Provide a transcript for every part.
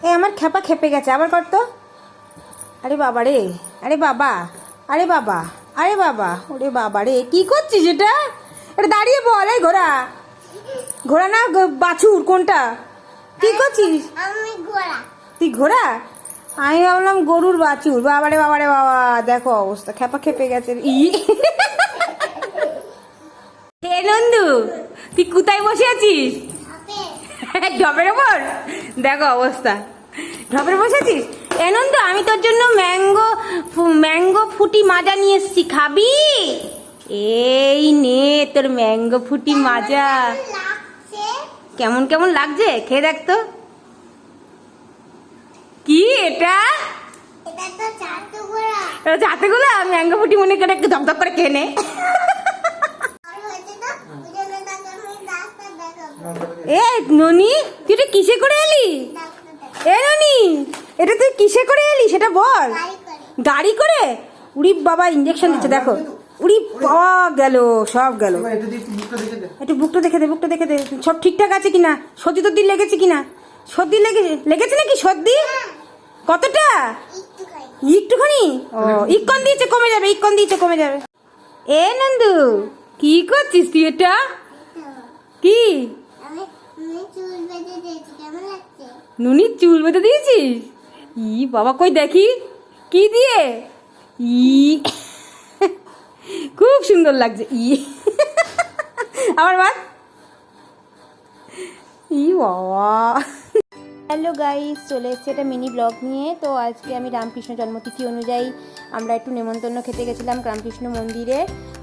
এ আমার খেপা খেপে গেছে আবার কর তো। আরে বাবা রে আরে বাবা আরে বাবা আরে বাবা ওরে বাবা রে কি করছিস এটা? এটা দাঁড়িয়ে বল এই ঘোড়া। ঘোড়া না বাছুর কোনটা? কি করছিস? আমি ঘোড়া। তুই ঘোড়া? আমি ভাবলাম গরুর বাছুর। বাবারে বাবারে বাবা দেখো অবস্থা খেপা খেপে গেছে। ই। হে নন্দু তুই কোথায় বসে আছিস? ঢপের ওপর? দেখো অবস্থা। ঢপের বসে আছিস এ আমি তোর জন্য ম্যাঙ্গো ম্যাঙ্গো ফুটি মাজা নিয়ে এসেছি। খাবি? এই নে তোর ম্যাঙ্গো ফুটি মাজা। কেমন কেমন লাগছে? খেয়ে দেখ তো। কি এটা? এটা তো চাটু ঘোড়া এটা হাতে গুলো ম্যাঙ্গো ফুটি মনে করে একটু ধকধক করে খেয়ে নে। এ ননি তুই এটা কিসে করে এলি? এ ননি এটা তুই কিসে করে এলি সেটা বল। গাড়ি করে? উড়ি বাবা ইঞ্জেকশন দিচ্ছে দেখো। উড়ি বাবা গেল সব গেল। একটু বুকটা দেখে দে। বুকটা দেখে দে সব ঠিকঠাক আছে কিনা? সর্দি টর্দি লেগেছে কিনা? সর্দি লেগেছে লেগেছে নাকি সর্দি? কতটা? একটু একটুখানি? ও ইকন দিয়েছে কমে যাবে ইকন দিয়েছে কমে যাবে। এ নন্দু কি করছিস তুই এটা? কি? আমি চুল বেঁধে দিয়েছিস? ই, বাবা কই দেখি? কি দিয়ে? ই। খুব সুন্দর লাগছে, ই। আবার বাদ। ই, বাবা। হ্যালো গাইস, চলে এসেছি একটা মিনি ব্লগ নিয়ে। তো আজকে আমি রামকৃষ্ণ জন্মতিথি অনুযায়ী আমরা একটু নেমন্তন্ন খেতে গেছিলাম রামকৃষ্ণ মন্দিরে।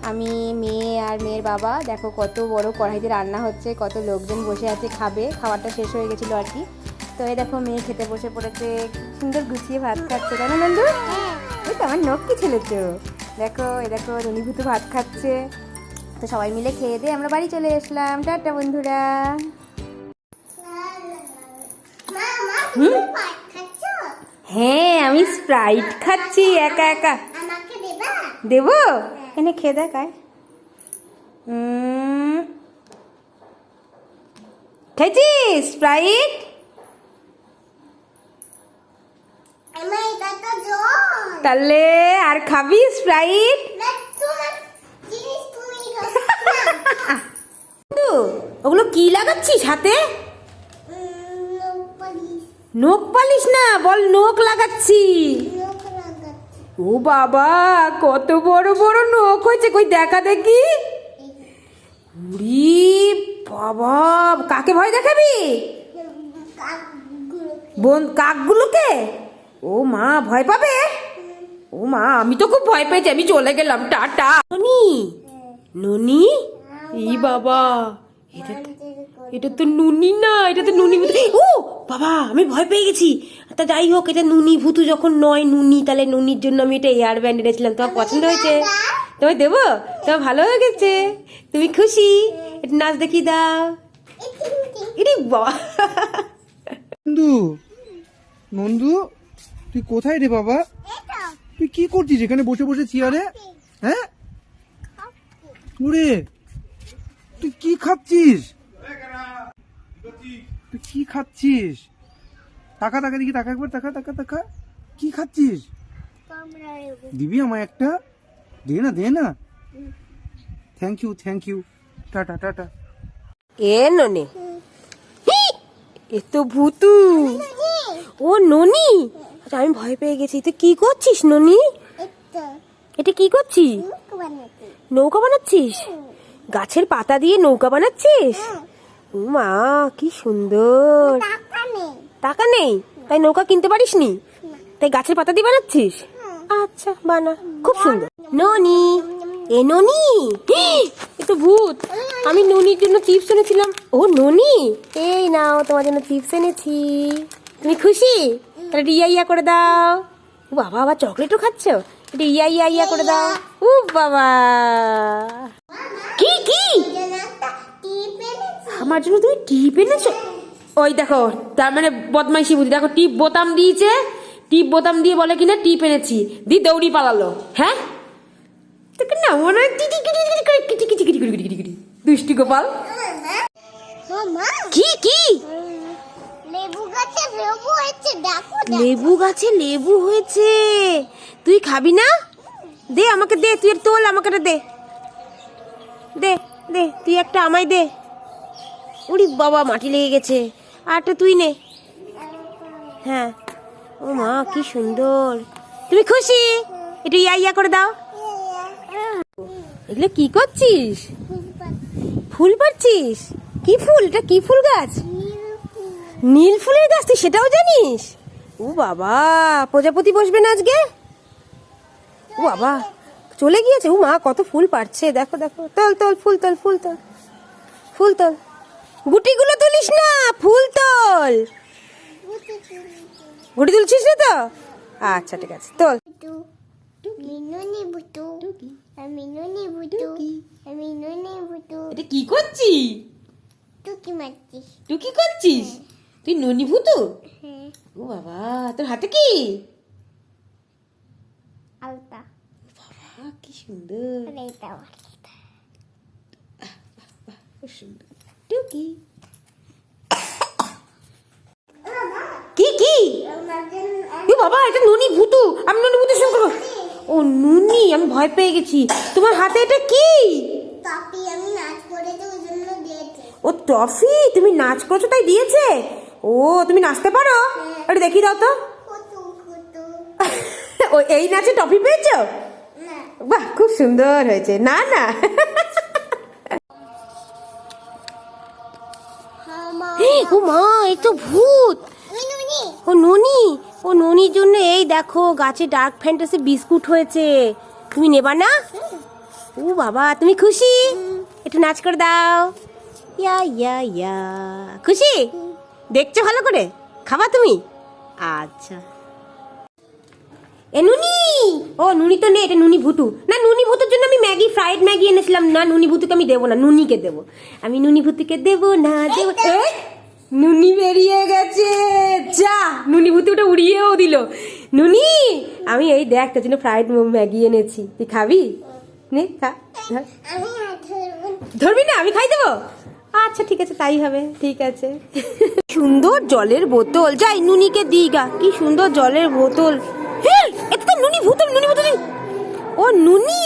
আমি মেয়ে আর মেয়ের বাবা। দেখো কত বড় কড়াইতে রান্না হচ্ছে, কত লোকজন বসে আছে, খাবে। খাবারটা শেষ হয়ে গেছিল আর কি। তো এই দেখো মেয়ে খেতে বসে পড়েছে। সুন্দর গুছিয়ে ভাত খাচ্ছে তাই না নন্দু? এই তো আমার নখ কি ছেলেছো দেখো এ দেখো রনিভূত ভাত খাচ্ছে। তো সবাই মিলে খেয়ে দিয়ে আমরা বাড়ি চলে এসলাম টাটা বন্ধুরা। মা মা তুমি পাট খাচ্ছ হ্যাঁ আমি স্প্রাইট খাচ্ছি একা একা। দেবা? এনে খেয়ে দেখায় খেয়েছিস স্প্রাইট তাহলে আর খাবি স্প্রাইট ওগুলো কি লাগাচ্ছিস হাতে? নখ পালিশ না, বল নখ লাগাচ্ছি। ও বাবা, কত বড় বড় নখ হয়েছে, কই দেখা দেখি। উরি বাবা, কাকে ভয় দেখাবি? বোন, কাকগুলোকে? ও মা, ভয় পাবে? ও মা, আমি তো খুব ভয় পেয়েছি, আমি চলে গেলাম, টাটা। ননি? ননি? এই বাবা এটা তো- এটা তো নুনি না এটা তো নুনি ভূতু। ও বাবা আমি ভয় পেয়ে গেছি। তা যাই হোক এটা নুনি ভূতু যখন নয় নুনি তাহলে নুনির জন্য আমি এটা এয়ার ব্যান্ড এনেছিলাম তোমার পছন্দ হয়েছে? তোমায় দেবো? তোমার ভালো হয়ে গেছে? তুমি খুশি? এটা নাচ দেখি দাও। এরে বাবা। নন্দু নন্দু তুই কোথায় রে বাবা? তুই কি করছিস এখানে বসে বসে চেয়ারে হ্যাঁ? ওরে তুই কি খাচ্ছিস? তুই কি খাচ্ছিস? টাকা টাকা দিকে টাকা একবার টাকা টাকা টাকা কি খাচ্ছিস? দিবি আমায় একটা? দে না দে না। Thank you thank you tata tata. এ ননে। এ তো ভূতু। ও ননি। আমি ভয় পেয়ে গেছি। তুই কি করছিস ননি? এটা কি করছিস? নৌকা বানাচ্ছিস? গাছের পাতা দিয়ে নৌকা বানাচ্ছিস? ও মা কি সুন্দর। টাকা নেই? তাই নৌকা কিনতে পারিস নি। তাই গাছের পাতা দিয়ে বানাচ্ছিস? আচ্ছা বানা। খুব সুন্দর। ননি এ ননি? এ তো ভূত। আমি ননির জন্য চিপস এনেছিলাম। ও ননি? এই নাও তোমার জন্য চিপস এনেছি। তুমি খুশি? তাহলে একটু ইয়া ইয়া করে দাও। ও বাবা আবার চকলেটও খাচ্ছ? একটু ইয়া ইয়া ইয়া করে দাও। ও বাবা। কি কি আমার জন্য তুমি টিপ এনেছো ওই দেখো তার মানে বদমাইশি বুদ্ধি দেখো টিপ বোতাম দিয়েছে টিপ বোতাম দিয়ে বলে কিনা টিপ এনেছি দি দৌড়ি পালালো হ্যাঁ তোকে না মনে হয় কি লেবু গাছে দেখো। লেবু গাছে লেবু হয়েছে তুই খাবি না দে আমাকে দে তুই তোল আমাকে দে দে দে, তুই একটা আমায় দে। উড়ি বাবা, মাটি লেগে গেছে। আর একটা তুই নে। হ্যাঁ। ও মা, কি সুন্দর। তুমি খুশি? একটু ইয়া ইয়া করে দাও। এগুলো কি করছিস? ফুল পাচ্ছিস কি ফুল? এটা কি ফুল গাছ? নীল ফুলের গাছ, তুই সেটাও জানিস? ও বাবা, প্রজাপতি বসবে না আজকে? ও বাবা। চলে গিয়েছে? ও মা কত ফুল পাচ্ছে দেখো দেখো। তল তল ফুল তল ফুল তল। ফুল তোল। গুটিগুলো তুলিস না ফুল তল। গুটি তুলছিস না তো? আচ্ছা ঠিক আছে তোল। এটা কি করছিস তুই কি মারছিস তুই কি করছিস? তুই ননি ভূতু? হ্যাঁ। ও বাবা তোর হাতে কি? আলতা। বাবা কি সুন্দর সুন্দর টুকি কি কি এ বাবা এটা নুনি ভুতু। আমি নুনি ভুতুর সঙ্গে করব ও নুনি আমি ভয় পেয়ে গেছি। তোমার হাতে এটা কি? ও টফি তুমি নাচ করছ তাই দিয়েছে? ও তুমি নাচতে পারো? একটু দেখি দাও তো। ও এই নাচে টফি পেয়েছ? বাহ, খুব সুন্দর হয়েছে। না না। ও মা এই তো ভূত। ও ননি, ও ননির জন্য এই দেখো, গাছে ডার্ক ফ্যান্টাসি বিস্কুট হয়েছে। তুমি নেবা না? ও বাবা, তুমি খুশি? একটু নাচ করে দাও। ইয়া ইয়া ইয়া। খুশি? দেখছ ভালো করে? খাবা তুমি? আচ্ছা। এ নুনি! ও নুনি তো নেই এটা নুনি ভুতু। না নুনি ভুতুর জন্য আমি ম্যাগি ফ্রাইড ম্যাগি এনেছিলাম। না নুনি ভুতুকে আমি দেবো না নুনিকে দেবো। আমি নুনি ভুতুকে দেবো না দেবো নুনি বেরিয়ে গেছে। যা। নুনি ভুতুটা উড়িয়েও দিল। নুনি আমি এই দেখ তোর জন্য ফ্রাইড ম্যাগি এনেছি। তুই খাবি? নে খা। ধরবি না আমি খাই দেবো? আচ্ছা ঠিক আছে তাই হবে ঠিক আছে। সুন্দর জলের বোতল। যাই নুনিকে দিই গা। কি সুন্দর জলের বোতল। তো নুনি বোতল ও, নুনি?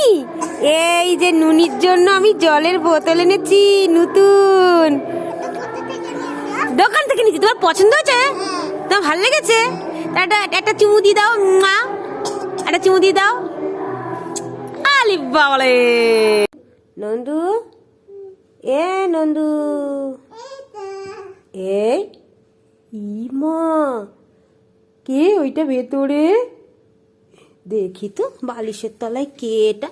এই যে নুনির জন্য আমি জলের বোতল এনেছি, নতুন। দোকান থেকে নিচ্ছি তোমার পছন্দ হয়েছে তোমার ভালো লেগেছে? একটা একটা চুমু দিয়ে দাও, মা। একটা চুমু দিয়ে দাও। আলি বাবালে নন্দু? এ নন্দু। এ ইমা কে ওইটা ভেতরে? দেখি তো বালিশের তলায় কে এটা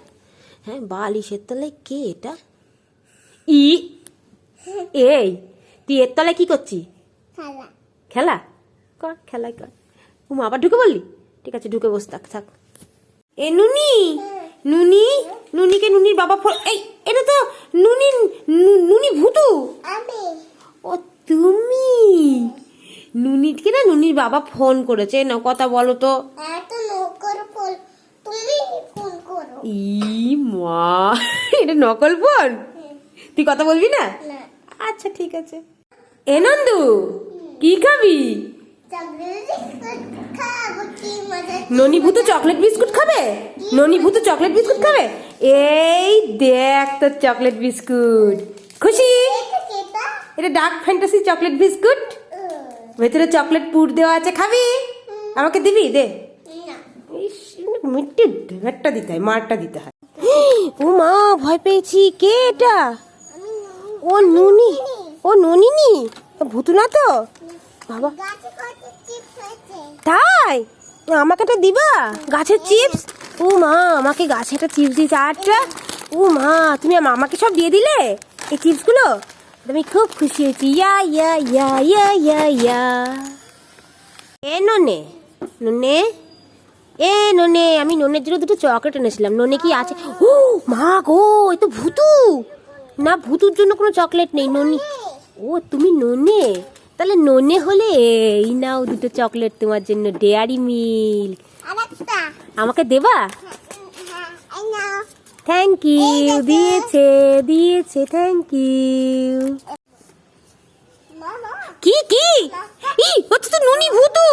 হ্যাঁ বালিশের তলায় কে এটা ই এই তুই এর তলায় কি করছিস খালা। কর খেলাই কর। ও মা আবার ঢুকে বললি? ঠিক আছে ঢুকে বস থাক থাক। এ নুনি নুনি নুনিকে নুনির বাবা ফোন এই এটা তো নুনি নুনি ভুতু? আমি। ও তুমি? নুনিকে না নুনির বাবা ফোন করেছে। না কথা বলো তো। ই মা এটা নকল ফোন? তুই কথা বলবি না? আচ্ছা ঠিক আছে। এ নন্দু কি খাবি? চকলেট খাব ননি ভূত চকলেট বিস্কুট খাবে? ননি ভূত চকলেট বিস্কুট খাবে? এই দেখ তোর চকলেট বিস্কুট। খুশি? এটা ডার্ক ফ্যান্টাসি চকলেট বিস্কুট। ভেতরে চকলেট পুর দেওয়া আছে খাবি? আমাকে দিবি? দে। না। ইস, মিট্টি ঢেঁড়টা দিতে হয় মারটা দিতে হয়। ও মা ভয় পেয়েছি। কে এটা? ও নুনি। ও ননিনি? ভূতু না তো? বাবা। তাই? আমাকে একটা দিবা? গাছের চিপস ও মা আমাকে গাছে একটা চিপস দিয়েছে। আটটা ও মা তুমি আম- আমাকে সব দিয়ে দিলে? এই চিপসগুলো আমি খুব খুশি হয়েছি ইয়া ইয়া ইয়া ইয়া ইয়া ইয়া এ ননে ননে এ ননে আমি ননের জন্য দুটো চকলেট এনেছিলাম। ননে কি আছে? ও মা গো এ তো ভুতু। না ভুতুর জন্য কোনো চকলেট নেই ননি ও তুমি ননে তাহলে ননে হলে এই নাও দুটো চকলেট তোমার জন্য। ডেয়ারি মিল্ক আমাকে দেবা? থ্যাংক ইউ দিয়েছে দিয়েছে থ্যাংক ইউ কি কি? ই হচ্ছে তো নুনি ভূতু।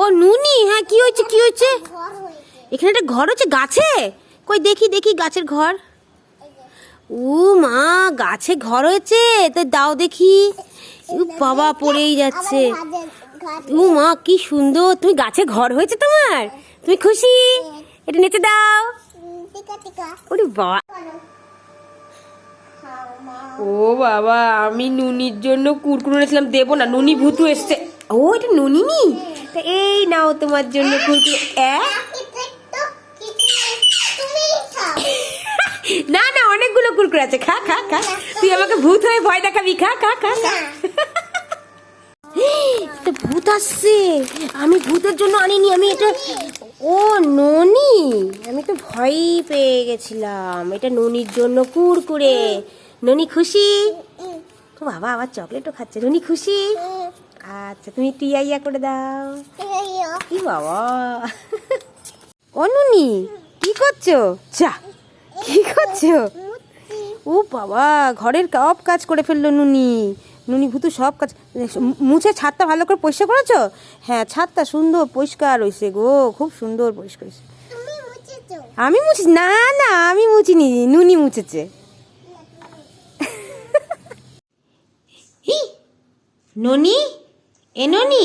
ও নুনি হ্যাঁ কি হয়েছে কি হয়েছে? এখানে একটা ঘর হচ্ছে গাছে? কই দেখি দেখি গাছের ঘর। ও মা গাছে ঘর হয়েছে? তো দাও দেখি। বাবা পড়েই যাচ্ছে। ও মা কি সুন্দর। তুমি গাছে ঘর হয়েছে তোমার? তুমি খুশি? এটা নেচে দাও। ও বাবা, আমি নুনির জন্য কুরকুরে এনেছিলাম, দেবো না, নুনি ভূতু এসছে। ও, এটা নুনি নি তা এই নাও তোমার জন্য কুরকুরে। না না, অনেকগুলো কুরকুরে আছে, খা খা খা। তুই আমাকে ভূত হয়ে ভয় দেখাবি, খা খা খা খা। ভূত আসছে। আমি ভূতের জন্য আনিনি, আমি এটা ও ননি? আমি তো ভয়ই পেয়ে গেছিলাম। এটা ননির জন্য কুরকুরে ননি খুশি? ও বাবা আবার চকলেটও খাচ্ছে। ননি খুশি? আচ্ছা তুমি টিয়া ইয়া করে দাও। কি বাবা? ও নুনি কি করছ? চা কি করছ? ও বাবা ঘরের সব কাজ করে ফেলল নুনি। নুনি ভুতু সব কাজ মুছে ছাদটা ভালো করে পরিষ্কার করেছ? হ্যাঁ ছাদটা সুন্দর পরিষ্কার হয়েছে গো খুব সুন্দর পরিষ্কার হয়েছে আমি মুছি না না আমি মুছিনি নুনি মুছেছে। হি, ননি? এ ননি?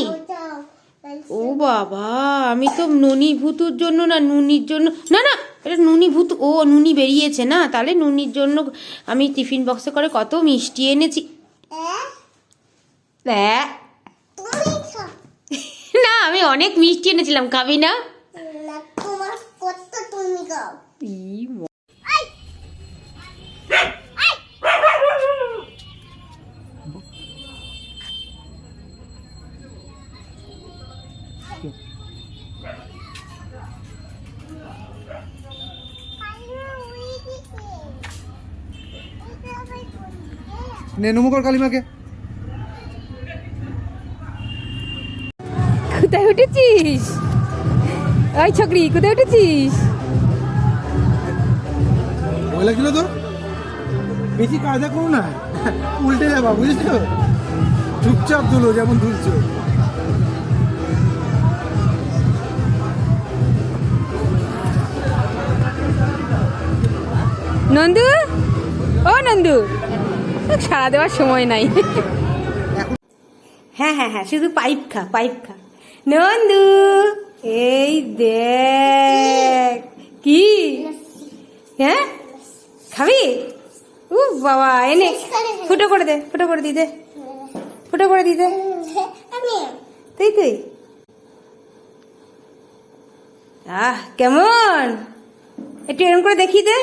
ও বাবা আমি তো নুনি ভুতুর জন্য না নুনির জন্য না না এটা নুনি ভূত ও নুনি বেরিয়েছে না তাহলে নুনির জন্য আমি টিফিন বক্সে করে কত মিষ্টি এনেছি। না আমি অনেক মিষ্টি এনেছিলাম খাবি না? না নমকর কালিমাকে। উঠেছিস? ওই ছকরি কোথায় উঠেছিস? ভয় লাগছিল তো? বেশি কায়দা করো না। উল্টে যাবা বুঝেছ? চুপচাপ তুলো যেমন তুলছো নন্দু? ও নন্দু সারা দেওয়ার সময় নাই। হ্যাঁ হ্যাঁ হ্যাঁ শুধু পাইপ খা পাইপ খা। নন্দু, এই দেখ। কি? হ্যাঁ? খাবি? উ বাবা, এনে। ফুটো করে দে, ফুটো করে দিতে। ফুটো করে দিতে। তুই তুই। আহ, কেমন? একটু এরকম করে দেখি দে।